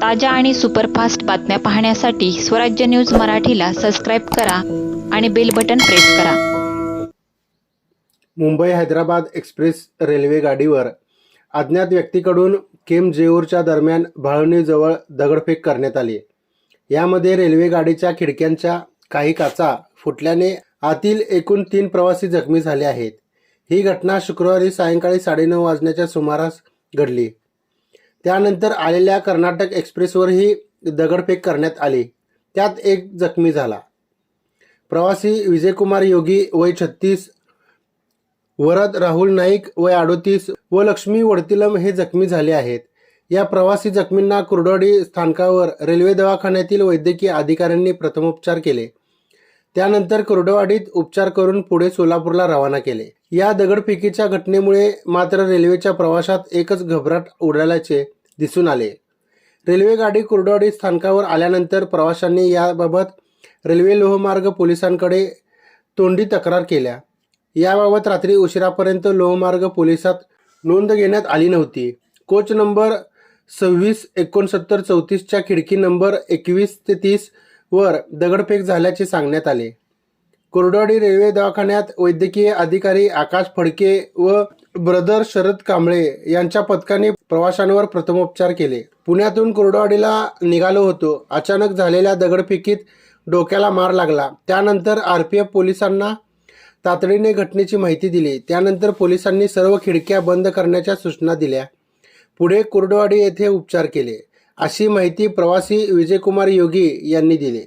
ताज्या आणि सुपरफास्ट बातम्या पाहण्यासाठी स्वराज्य न्यूज मराठीला सबस्क्राईब करा आणि बेल बटन प्रेस करा. मुंबई हैदराबाद एक्सप्रेस रेल्वे गाडीवर अज्ञात व्यक्तीकडून केम जेऊरच्या दरम्यान भाळवणीजवळ दगडफेक करण्यात आली. यामध्ये रेल्वे गाडीच्या खिडक्यांच्या काही काचा फुटल्याने आतील एकूण तीन प्रवासी जखमी झाले आहेत. ही घटना शुक्रवारी सायंकाळी साडेनऊ वाजण्याच्या सुमारास घडली. त्यानंतर आलेल्या कर्नाटक एक्सप्रेसवरही दगडफेक करण्यात आली. त्यात एक जखमी झाला. प्रवासी विजयकुमार योगी वय छत्तीस वरद राहुल नाईक वय अडोतीस व लक्ष्मी वडतिलम हे जखमी झाले आहेत. या प्रवासी जखमींना कुर्डवाडी स्थानकावर रेल्वे दवाखान्यातील वैद्यकीय अधिकाऱ्यांनी प्रथमोपचार केले. त्यानंतर कुर्डवाडीत उपचार करून पुढे सोलापूरला रवाना केले. या दगडफेकीच्या घटनेमुळे मात्र रेल्वेच्या प्रवाशात एकच घबराट उडाल्याचे दिसून आले. रेल्वे गाडी कुर्डवाडी स्थानकावर आल्यानंतर प्रवाशांनी याबाबत रेल्वे लोहमार्ग पोलिसांकडे तोंडी तक्रार केल्या. याबाबत रात्री उशिरापर्यंत लोहमार्ग पोलिसात नोंद घेण्यात आली नव्हती. कोच नंबर सव्वीस एकोणसत्तर चौतीसच्या खिडकी नंबर एकवीस ते तीस वर दगडफेक झाल्याचे सांगण्यात आले. कोरडवाडी रेल्वे दवाखान्यात वैद्यकीय अधिकारी आकाश फडके व ब्रदर शरद कांबळे यांच्या पथकाने प्रवाशांवर प्रथमोपचार केले. पुण्यातून कोरडवाडीला निघालो होतो. अचानक झालेल्या दगडफेकीत डोक्याला मार लागला. त्यानंतर आरपीएफ पोलिसांना तातडीने घटनेची माहिती दिली. त्यानंतर पोलिसांनी सर्व खिडक्या बंद करण्याच्या सूचना दिल्या. पुढे कुर्डवाडी येथे उपचार केले. अशी माहिती प्रवासी विजयकुमार योगी यांनी दिली.